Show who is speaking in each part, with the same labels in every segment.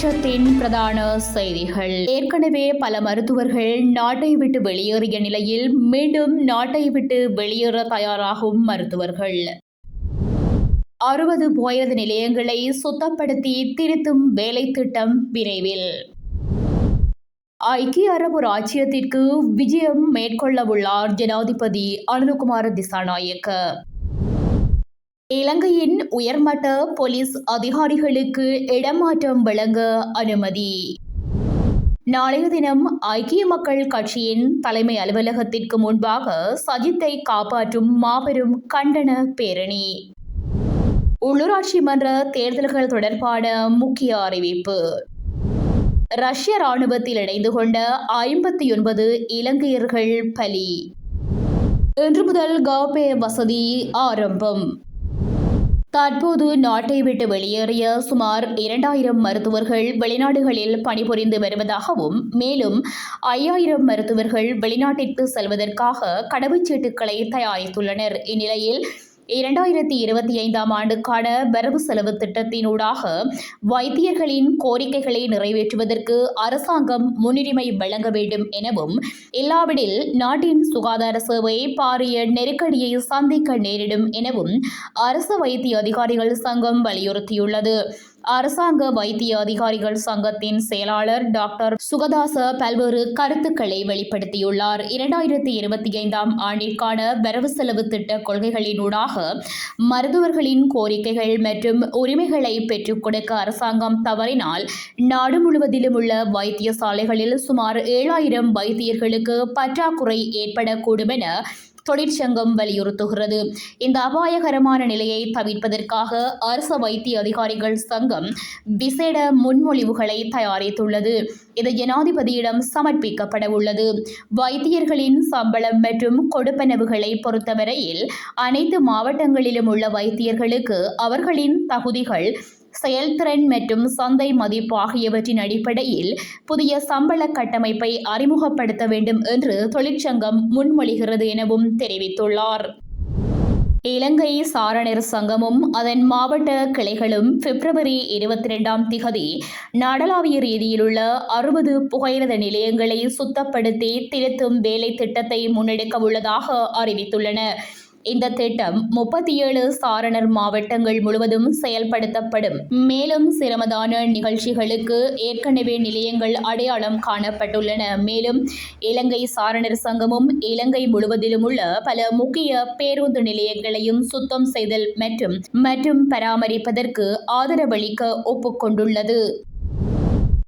Speaker 1: தேசத்தின் பிரதான செய்திகள். ஏற்கனவே பல மருத்துவர்கள் நாட்டை விட்டு வெளியேறிய நிலையில் மீண்டும் நாட்டை விட்டு வெளியேற தயாராகும் மருத்துவர்கள். அறுபது போயது நிலையங்களை சுத்தப்படுத்தி திருத்தும் வேலை திட்டம் விரைவில். ஐக்கிய அரபு ராச்சியத்திற்கு விஜயம் மேற்கொள்ளவுள்ளார் ஜனாதிபதி அனுகுமார திசாநாயக்க. இலங்கையின் உயர்மட்ட போலீஸ் அதிகாரிகளுக்கு இடமாற்றம் வழங்க அனுமதி. நாளைய தினம் ஐக்கிய மக்கள் கட்சியின் தலைமை அலுவலகத்திற்கு முன்பாக சஜித்தை காப்பாற்றும் மாபெரும் கண்டன பேரணி. உள்ளூராட்சி மன்ற தேர்தல்கள் தொடர்பான முக்கிய அறிவிப்பு. ரஷ்ய ராணுவத்தில் இணைந்து கொண்ட ஐம்பத்தி ஒன்பது இலங்கையர்கள் பலி. இன்று முதல் காபே வசதி ஆரம்பம். தற்போது நாட்டை விட்டு வெளியேறிய சுமார் இரண்டாயிரம் மருத்துவர்கள் வெளிநாடுகளில் பணிபுரிந்து வருவதாகவும் மேலும் ஐயாயிரம் மருத்துவர்கள் வெளிநாட்டிற்கு செல்வதற்காக கடவுச்சீட்டுகளை தயாரித்துள்ளனர். இந்நிலையில் இரண்டாயிரத்தி இருபத்தி ஐந்தாம் ஆண்டுக்கான வரவு செலவு திட்டத்தினூடாக வைத்தியர்களின் கோரிக்கைகளை நிறைவேற்றுவதற்கு அரசாங்கம் முன்னுரிமை வழங்க வேண்டும் எனவும் இல்லாவிடில் நாட்டின் சுகாதார சேவை பாரிய நெருக்கடியை சந்திக்க நேரிடும் எனவும் அரசு வைத்திய அதிகாரிகள் சங்கம் வலியுறுத்தியுள்ளது. அரசாங்க வைத்திய அதிகாரிகள் சங்கத்தின் செயலாளர் டாக்டர் சுகதாச பல்வேறு கருத்துக்களை வெளிப்படுத்தியுள்ளார். இரண்டாயிரத்தி இருபத்தி ஐந்தாம் ஆண்டிற்கான வரவு செலவு திட்ட கொள்கைகளினூடாக மருத்துவர்களின் கோரிக்கைகள் மற்றும் உரிமைகளை பெற்றுக் கொடுக்க அரசாங்கம் தவறினால் நாடு முழுவதிலும் உள்ள வைத்தியசாலைகளில் சுமார் ஏழாயிரம் வைத்தியர்களுக்கு பற்றாக்குறை ஏற்படக்கூடும் என தொழிற்சங்கம் வலியுறுத்துகிறது. இந்த அபாயகரமான நிலையை தவிர்ப்பதற்காக அரசு வைத்திய அதிகாரிகள் சங்கம் விசேட முன்மொழிவுகளை தயாரித்துள்ளது. இது ஜனாதிபதியிடம் சமர்ப்பிக்கப்பட உள்ளது வைத்தியர்களின் சம்பளம் மற்றும் கொடுப்பனவுகளை பொறுத்தவரையில் அனைத்து மாவட்டங்களிலும் உள்ள வைத்தியர்களுக்கு அவர்களின் தகுதிகள் செயல்திறன் மற்றும் சந்தை மதிப்பு ஆகியவற்றின் அடிப்படையில் புதிய சம்பள கட்டமைப்பை அறிமுகப்படுத்த வேண்டும் என்று தொழிற்சங்கம் முன்மொழிகிறது எனவும் தெரிவித்துள்ளார். இலங்கை சாரணர் சங்கமும் அதன் மாவட்ட கிளைகளும் பிப்ரவரி இருபத்தி ரெண்டாம் திகதி நாடளாவிய ரீதியிலுள்ள அறுபது புகையிரத நிலையங்களை சுத்தப்படுத்தி திருத்தும் வேலை திட்டத்தை முன்னெடுக்க உள்ளதாக அறிவித்துள்ளன. இந்த திட்டம் முப்பத்தி ஏழு சாரணர் மாவட்டங்கள் முழுவதும் செயல்படுத்தப்படும். மேலும் சிரமதான நிகழ்ச்சிகளுக்கு ஏற்கனவே நிலையங்கள் அடையாளம் காணப்பட்டுள்ளன. மேலும் இலங்கை சாரணர் சங்கமும் இலங்கை முழுவதிலும் உள்ள பல முக்கிய பேருந்து நிலையங்களையும் சுத்தம் செய்தல் மற்றும் மற்றும் பராமரிப்பதற்கு ஆதரவளிக்க ஒப்புக்கொண்டுள்ளது.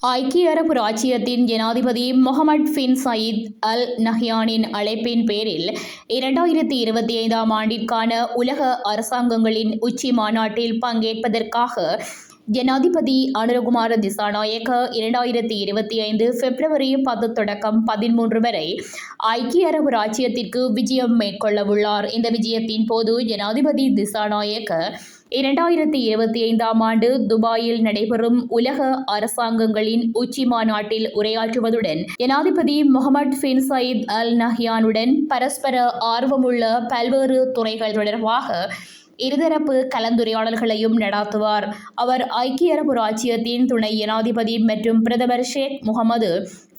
Speaker 1: ஐக்கிய அரபு ராச்சியத்தின் ஜனாதிபதி முகமது பின் சயீத் அல் நஹ்யானின் அழைப்பின் பேரில் இரண்டாயிரத்தி இருபத்தி ஐந்தாம் ஆண்டிற்கான உலக அரசாங்கங்களின் உச்சி மாநாட்டில் பங்கேற்பதற்காக ஜனாதிபதி அனுரகுமார திசாநாயக்க இரண்டாயிரத்தி இருபத்தி ஐந்து பிப்ரவரி பத்து தொடக்கம் பதிமூன்று வரை ஐக்கிய அரபு ராச்சியத்திற்கு விஜயம் மேற்கொள்ளவுள்ளார். இந்த விஜயத்தின் போது ஜனாதிபதி திசாநாயக்க இரண்டாயிரத்தி இருபத்தி ஐந்தாம் ஆண்டு துபாயில் நடைபெறும் உலக அரசாங்கங்களின் உச்சி மாநாட்டில் உரையாற்றுவதுடன் ஜனாதிபதி முகமது பின் சயீத் அல் நஹ்யானுடன் பரஸ்பர ஆர்வமுள்ள பல்வேறு துறைகள் தொடர்பாக இருதரப்பு கலந்துரையாடல்களையும் நடாத்துவார். அவர் ஐக்கிய அரபு ராச்சியத்தின் துணை ஜனாதிபதி மற்றும் பிரதமர் Sheikh Mohammed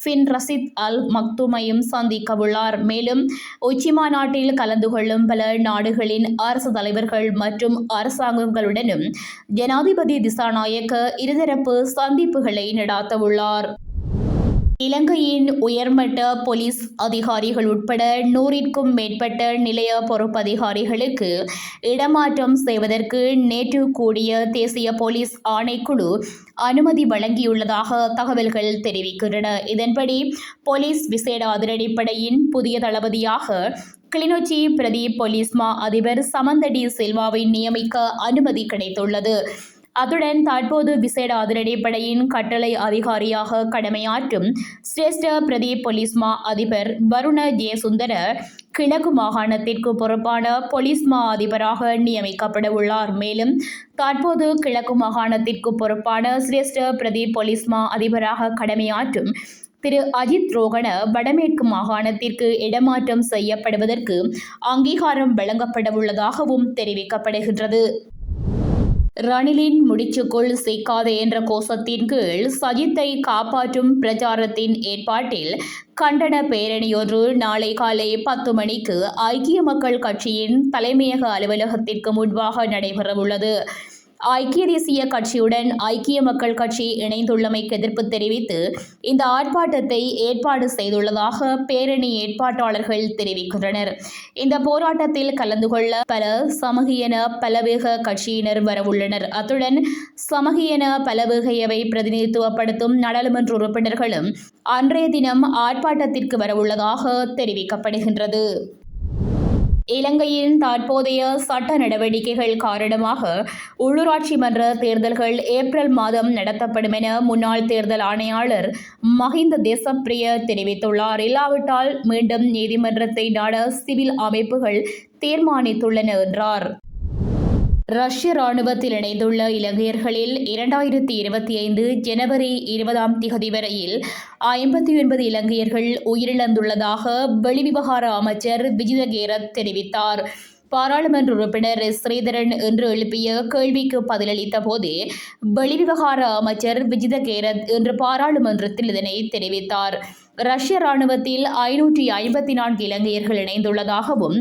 Speaker 1: bin Rashid Al மக்தூமையும் சந்திக்கவுள்ளார் மேலும் உச்சி மாநாட்டில் கலந்து கொள்ளும் பல நாடுகளின் அரசு தலைவர்கள் மற்றும் அரசாங்கங்களுடனும் ஜனாதிபதி திசாநாயக்க இருதரப்பு சந்திப்புகளை நடாத்தவுள்ளார் இலங்கையின் உயர்மட்ட போலீஸ் அதிகாரிகள் உட்பட நூறிற்கும் மேற்பட்ட நிலைய பொறுப்பதிகாரிகளுக்கு இடமாற்றம் செய்வதற்கு நேற்று கூடிய தேசிய போலீஸ் ஆணைக்குழு அனுமதி வழங்கியுள்ளதாக தகவல்கள் தெரிவிக்கின்றன. இதன்படி போலீஸ் விசேட அதிரடிப்படையின் புதிய தளபதியாக கிளிநொச்சி பிரதி போலீஸ் மா அதிபர் சமந்தடி சில்வாவை நியமிக்க அனுமதி கிடைத்துள்ளது. அத்துடன் தற்போது விசேட அதிரடிப்படையின் கட்டளை அதிகாரியாக கடமையாற்றும் சிரேஷ்ட பிரதி போலீஸ் மா அதிபர் வருண ஜெயசுந்தர கிழக்கு மாகாணத்திற்கு பொறுப்பான போலீஸ் மா அதிபராக நியமிக்கப்பட உள்ளார். மேலும் தற்போது கிழக்கு மாகாணத்திற்கு பொறுப்பான சிரேஷ்ட பிரதி போலீஸ் மா அதிபராக கடமையாற்றும் திரு அஜித் ரோகண வடமேற்கு மாகாணத்திற்கு இடமாற்றம் செய்யப்படுவதற்கு அங்கீகாரம் வழங்கப்பட உள்ளதாகவும் தெரிவிக்கப்படுகின்றது. ரணிலின் முடிச்சுக்குள் சிக்காதே என்ற கோஷத்தின் கீழ் சஜித்தை காப்பாற்றும் பிரச்சாரத்தின் ஏற்பாட்டில் கண்டன பேரணியொன்று நாளை காலை பத்து மணிக்கு ஐக்கிய மக்கள் கட்சியின் தலைமையக அலுவலகத்திற்கு முன்பாக நடைபெறவுள்ளது. ஐக்கிய தேசிய கட்சியுடன் ஐக்கிய மக்கள் கட்சி இணைந்துள்ளமைக்கு எதிர்ப்பு தெரிவித்து இந்த ஆர்ப்பாட்டத்தை ஏற்பாடு செய்துள்ளதாக பேரணி ஏற்பாட்டாளர்கள் தெரிவிக்கின்றனர். இந்த போராட்டத்தில் கலந்து கொள்ள பல சமகியன பலவேக கட்சியினர் வரவுள்ளனர். அத்துடன் சமகியன பலவேகையவை பிரதிநிதித்துவப்படுத்தும் நாடாளுமன்ற உறுப்பினர்களும் அன்றைய தினம் ஆர்ப்பாட்டத்திற்கு வரவுள்ளதாக தெரிவிக்கப்படுகின்றது. இலங்கையின் தற்போதைய சட்ட நடவடிக்கைகள் காரணமாக உள்ளூராட்சி மன்ற தேர்தல்கள் ஏப்ரல் மாதம் நடத்தப்படும் என முன்னாள் தேர்தல் ஆணையாளர் மஹிந்த தேசப்பிரிய தெரிவித்துள்ளார். இல்லாவிட்டால் மீண்டும் நீதிமன்றத்தை நாட சிவில் அமைப்புகள் தீர்மானித்துள்ளன என்றார். ரஷ்ய ராணுவத்தில் இணைந்துள்ள இலங்கையர்களில் இரண்டாயிரத்தி இருபத்தி ஐந்து ஜனவரி இருபதாம் திகதி வரையில் ஐம்பத்தி ஒன்பது இலங்கையர்கள் உயிரிழந்துள்ளதாக வெளிவிவகார அமைச்சர் விஜித கேரத் தெரிவித்தார். பாராளுமன்ற உறுப்பினர் ஸ்ரீதரன் இன்று எழுப்பிய கேள்விக்கு பதிலளித்த போது வெளிவிவகார அமைச்சர் விஜித கேரத் இன்று பாராளுமன்றத்தில் இதனை தெரிவித்தார். ரஷ்ய ராணுவத்தில் ஐநூற்றி ஐம்பத்தி நான்கு இலங்கையர்கள் இணைந்துள்ளதாகவும்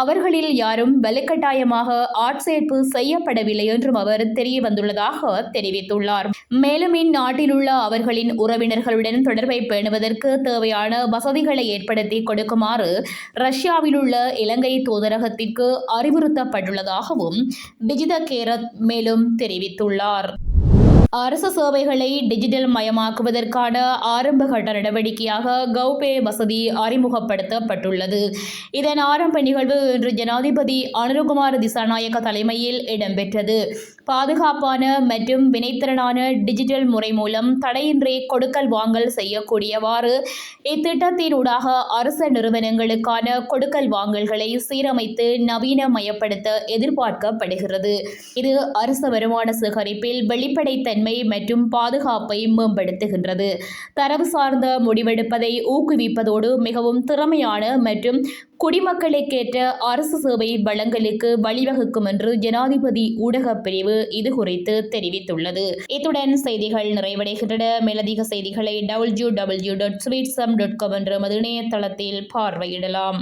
Speaker 1: அவர்களில் யாரும் வலுக்கட்டாயமாக ஆட்சேர்ப்பு செய்யப்படவில்லை என்றும் அவர் தெரிய வந்துள்ளதாக தெரிவித்துள்ளார். மேலும் இந்நாட்டில் உள்ள அவர்களின் உறவினர்களுடன் தொடர்பை பேணுவதற்கு தேவையான வசதிகளை ஏற்படுத்தி கொடுக்குமாறு ரஷ்யாவில் உள்ள இலங்கை தூதரகத்திற்கு அறிவுறுத்தப்பட்டுள்ளதாகவும் விஜித கேரத் மேலும் தெரிவித்துள்ளார். அரசு சேவைகளை டிஜிட்டல் மயமாக்குவதற்கான ஆரம்பகட்ட நடவடிக்கையாக கௌபே வசதி அறிமுகப்படுத்தப்பட்டுள்ளது. இதன் ஆரம்ப நிகழ்வு இன்று ஜனாதிபதி அனுருகுமார் திசாநாயக்க தலைமையில் இடம்பெற்றது. பாதுகாப்பான மற்றும் வினைத்திறனான டிஜிட்டல் முறை மூலம் தடையின்றி கொடுக்கல் வாங்கல் செய்யக்கூடியவாறு இத்திட்டத்தினூடாக அரச நிறுவனங்களுக்கான கொடுக்கல் வாங்கல்களை சீரமைத்து நவீனமயப்படுத்த எதிர்பார்க்கப்படுகிறது. இது அரச வருமான சேகரிப்பில் வெளிப்படைத்தன்மை மற்றும் பாதுகாப்பை மேம்படுத்துகின்றது. தரவு சார்ந்த முடிவெடுப்பதை ஊக்குவிப்பதோடு மிகவும் திறமையான மற்றும் குடிமக்களுக்கேற்ற அரசு சேவை வழங்கலுக்கு வழிவகுக்கும் என்று ஜனாதிபதி ஊடகப் பிரிவு பிரிவு இது குறித்து தெரிவித்துள்ளது. இத்துடன் செய்திகள் நிறைவடைகின்றன. மேலதிக செய்திகளை W W dot sweetsum dot com என்ற மது இணையதளத்தில் பார்வையிடலாம்.